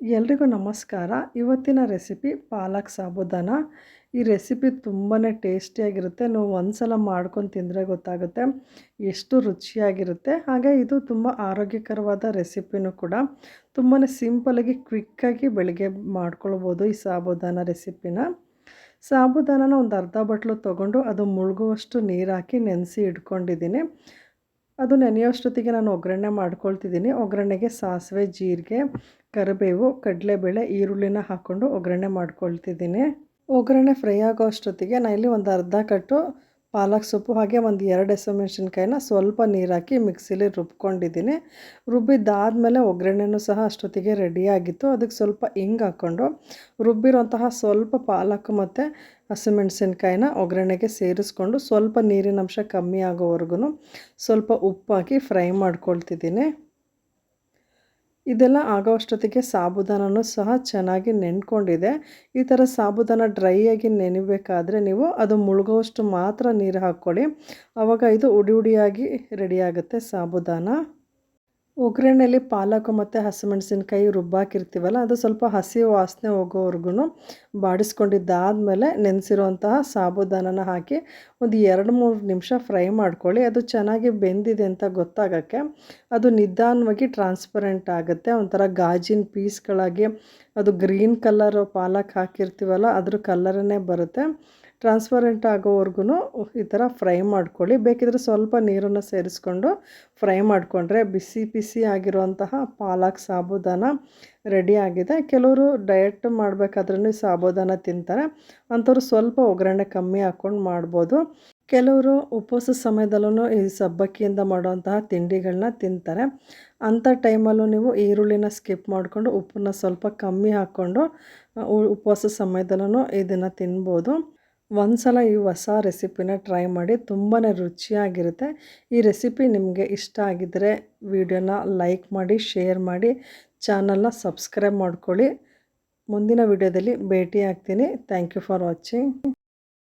ಎಲ್ರಿಗೂ ನಮಸ್ಕಾರ. ಇವತ್ತಿನ ರೆಸಿಪಿ ಪಾಲಕ್ ಸಾಬುದಾನ. ಈ ರೆಸಿಪಿ ತುಂಬಾ ಟೇಸ್ಟಿಯಾಗಿರುತ್ತೆ. ನೀವು ಒಂದ್ಸಲ ಮಾಡ್ಕೊಂಡು ತಿಂದರೆ ಗೊತ್ತಾಗುತ್ತೆ ಎಷ್ಟು ರುಚಿಯಾಗಿರುತ್ತೆ. ಹಾಗೆ ಇದು ತುಂಬ ಆರೋಗ್ಯಕರವಾದ ರೆಸಿಪಿನೂ ಕೂಡ ತುಂಬಾ ಸಿಂಪಲಾಗಿ ಕ್ವಿಕ್ಕಾಗಿ ಬೆಳಗ್ಗೆ ಮಾಡ್ಕೊಳ್ಬೋದು ಈ ಸಾಬುದಾನ ರೆಸಿಪಿನ. ಸಾಬುದಾನನ ಒಂದು ಅರ್ಧ ಬಟ್ಲು ತೊಗೊಂಡು ಅದು ಮುಳುಗುವಷ್ಟು ನೀರು ಹಾಕಿ ನೆನೆಸಿ ಇಟ್ಕೊಂಡಿದ್ದೀನಿ. ಅದು ನೆನೆಯೋಷ್ಟೊತ್ತಿಗೆ ನಾನು ಒಗ್ಗರಣೆ ಮಾಡ್ಕೊಳ್ತಿದ್ದೀನಿ. ಒಗ್ಗರಣೆಗೆ ಸಾಸಿವೆ, ಜೀರಿಗೆ ಕರಿಬೇವು, ಕಡಲೆಬೇಳೆ, ಈರುಳ್ಳಿನ ಹಾಕ್ಕೊಂಡು ಒಗ್ಗರಣೆ ಮಾಡ್ಕೊಳ್ತಿದ್ದೀನಿ. ಒಗ್ಗರಣೆ ಫ್ರೈ ಆಗೋ ಅಷ್ಟೊತ್ತಿಗೆ ನಾನು ಇಲ್ಲಿ ಒಂದು ಅರ್ಧ ಕಟ್ಟು ಪಾಲಕ್ ಸೊಪ್ಪು, ಹಾಗೆ ಒಂದು ಎರಡು ಹಸಿಮೆಣ್ಸಿನ್ಕಾಯಿನ ಸ್ವಲ್ಪ ನೀರಾಕಿ ಮಿಕ್ಸಿಲಿ ರುಬ್ಕೊಂಡಿದ್ದೀನಿ. ರುಬ್ಬಿದ್ದಾದಮೇಲೆ ಒಗ್ಗರಣೆನೂ ಸಹ ಅಷ್ಟೊತ್ತಿಗೆ ರೆಡಿಯಾಗಿತ್ತು ಅದಕ್ಕೆ ಸ್ವಲ್ಪ ಹಿಂಗೆ ಹಾಕ್ಕೊಂಡು ರುಬ್ಬಿರೋಂತಹ ಸ್ವಲ್ಪ ಪಾಲಕ್ ಮತ್ತು ಹಸಿಮೆಣಸಿನ್ಕಾಯಿನ ಒಗ್ಗರಣೆಗೆ ಸೇರಿಸ್ಕೊಂಡು ಸ್ವಲ್ಪ ನೀರಿನ ಅಂಶ ಕಮ್ಮಿ ಆಗೋವರೆಗೂ ಸ್ವಲ್ಪ ಉಪ್ಪು ಹಾಕಿ ಫ್ರೈ ಮಾಡ್ಕೊಳ್ತಿದ್ದೀನಿ. ಇದೆಲ್ಲ ಆಗೋ ಅಷ್ಟೊತ್ತಿಗೆ ಸಾಬುದಾನನೂ ಸಹ ಚೆನ್ನಾಗಿ ನೆನ್ಕೊಂಡಿದೆ ಈ ಥರ ಸಾಬುದಾನ ಡ್ರೈ ಆಗಿ ನೆನಿಬೇಕಾದ್ರೆ ನೀವು ಅದು ಮುಳುಗೋಷ್ಟು ಮಾತ್ರ ನೀರು ಹಾಕ್ಕೊಳ್ಳಿ. ಆವಾಗ ಇದು ಉಡಿ ಉಡಿಯಾಗಿ ರೆಡಿಯಾಗುತ್ತೆ ಸಾಬುದಾನ. ಒಗ್ಗರಣೆಯಲ್ಲಿ ಪಾಲಕು ಮತ್ತು ಹಸಿಮೆಣಸಿನ್ಕಾಯಿ ರುಬ್ಬಾಕಿರ್ತೀವಲ್ಲ ಅದು ಸ್ವಲ್ಪ ಹಸಿ ವಾಸನೆ ಹೋಗೋವರೆಗೂ ಬಾಡಿಸ್ಕೊಂಡಿದ್ದಾದಮೇಲೆ ನೆನೆಸಿರುವಂತಹ ಸಾಬುದಾನನ ಹಾಕಿ ಒಂದು ಎರಡು ಮೂರು ನಿಮಿಷ ಫ್ರೈ ಮಾಡ್ಕೊಳ್ಳಿ. ಅದು ಚೆನ್ನಾಗಿ ಬೆಂದಿದೆ ಅಂತ ಗೊತ್ತಾಗೋಕ್ಕೆ ಅದು ನಿಧಾನವಾಗಿ ಟ್ರಾನ್ಸ್ಪರೆಂಟ್ ಆಗುತ್ತೆ. ಒಂಥರ ಗಾಜಿನ ಪೀಸ್ಗಳಾಗಿ ಅದು ಗ್ರೀನ್ ಕಲರ್ ಪಾಲಕ್ ಹಾಕಿರ್ತೀವಲ್ಲ, ಅದ್ರ ಕಲರನ್ನೇ ಬರುತ್ತೆ. ಟ್ರಾನ್ಸ್ಪರೆಂಟ್ ಆಗೋವರೆಗೂ ಈ ಥರ ಫ್ರೈ ಮಾಡ್ಕೊಳ್ಳಿ. ಬೇಕಿದ್ರೆ ಸ್ವಲ್ಪ ನೀರನ್ನು ಸೇರಿಸ್ಕೊಂಡು ಫ್ರೈ ಮಾಡಿಕೊಂಡ್ರೆ ಬಿಸಿ ಬಿಸಿ ಆಗಿರುವಂತಹ ಪಾಲಕ್, ಸಾಬುದಾನ ರೆಡಿ ಆಗಿದೆ. ಕೆಲವರು ಡಯಟ್ ಮಾಡಬೇಕಾದ್ರೂ ಸಾಬುದಾನ ತಿಂತಾರೆ. ಅಂಥವ್ರು ಸ್ವಲ್ಪ ಒಗ್ಗರಣೆ ಕಮ್ಮಿ ಹಾಕ್ಕೊಂಡು ಮಾಡ್ಬೋದು. ಕೆಲವರು ಉಪವಾಸ ಸಮಯದಲ್ಲೂ ಈ ಸಬ್ಬಕ್ಕಿಯಿಂದ ಮಾಡುವಂತಹ ತಿಂಡಿಗಳನ್ನ ತಿಂತಾರೆ. ಅಂಥ ಟೈಮಲ್ಲೂ ನೀವು ಈರುಳ್ಳಿನ ಸ್ಕಿಪ್ ಮಾಡಿಕೊಂಡು ಉಪ್ಪನ್ನ ಸ್ವಲ್ಪ ಕಮ್ಮಿ ಹಾಕ್ಕೊಂಡು ಉಪವಾಸ ಸಮಯದಲ್ಲೂ ಇದನ್ನು ತಿನ್ಬೋದು. ಒಂದು ಸಲ ಈ ಹೊಸ ರೆಸಿಪಿನ ಟ್ರೈ ಮಾಡಿ ತುಂಬಾ ರುಚಿಯಾಗಿರುತ್ತೆ. ಈ ರೆಸಿಪಿ ನಿಮಗೆ ಇಷ್ಟ ಆಗಿದ್ದರೆ ವಿಡಿಯೋನ ಲೈಕ್ ಮಾಡಿ, ಶೇರ್ ಮಾಡಿ, ಚಾನಲ್ನ ಸಬ್ಸ್ಕ್ರೈಬ್ ಮಾಡ್ಕೊಳ್ಳಿ. ಮುಂದಿನ ವಿಡಿಯೋದಲ್ಲಿ ಭೇಟಿ ಆಗ್ತೀನಿ ಥ್ಯಾಂಕ್ ಯು ಫಾರ್ ವಾಚಿಂಗ್.